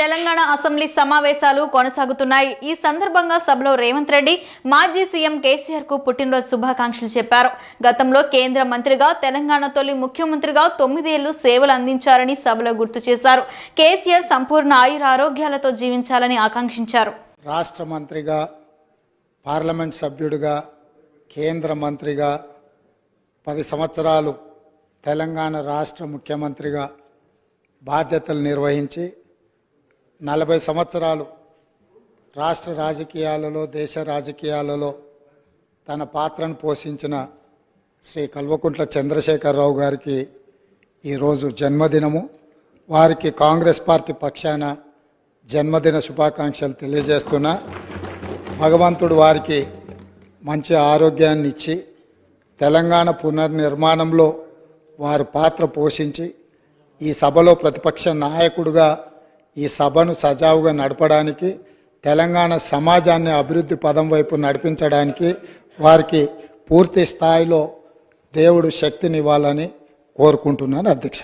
Telangana assembly సమావేశాలు కొనసాగుతున్నాయి. ఈ సందర్భంగా సభలో రేవంత్ రెడ్డి మాజీ సీఎం కేసీఆర్కు పుట్టినరోజు శుభాకాంక్షలు చెప్పారు. గతంలో కేంద్ర మంత్రిగా తెలంగాణ తొలి ముఖ్యమంత్రిగా తొమ్మిదేళ్ళు సేవలు అందించారని సభలో గుర్తు చేశారు. కేసీఆర్ సంపూర్ణ ఆయుర ఆరోగ్యాలతో జీవించాలని ఆకాంక్షించారు. రాష్ట్ర మంత్రిగా పార్లమెంట్ సభ్యుడిగా కేంద్ర మంత్రిగా పది సంవత్సరాలు తెలంగాణ రాష్ట్ర ముఖ్యమంత్రిగా బాధ్యతలు నిర్వహించి నలభై సంవత్సరాలు రాష్ట్ర రాజకీయాలలో దేశ రాజకీయాలలో తన పాత్రను పోషించిన శ్రీ కల్వకుంట్ల చంద్రశేఖరరావు గారికి ఈరోజు జన్మదినము. వారికి కాంగ్రెస్ పార్టీ పక్షాన జన్మదిన శుభాకాంక్షలు తెలియజేస్తున్నా. భగవంతుడు వారికి మంచి ఆరోగ్యాన్ని ఇచ్చి తెలంగాణ పునర్నిర్మాణంలో వారు పాత్ర పోషించి ఈ సభలో ప్రతిపక్ష నాయకుడుగా ఈ సభను సజావుగా నడపడానికి తెలంగాణ సమాజాన్ని అభివృద్ధి పదం వైపు నడిపించడానికి వారికి పూర్తి స్థాయిలో దేవుడు శక్తినివ్వాలని కోరుకుంటున్నాను అధ్యక్ష.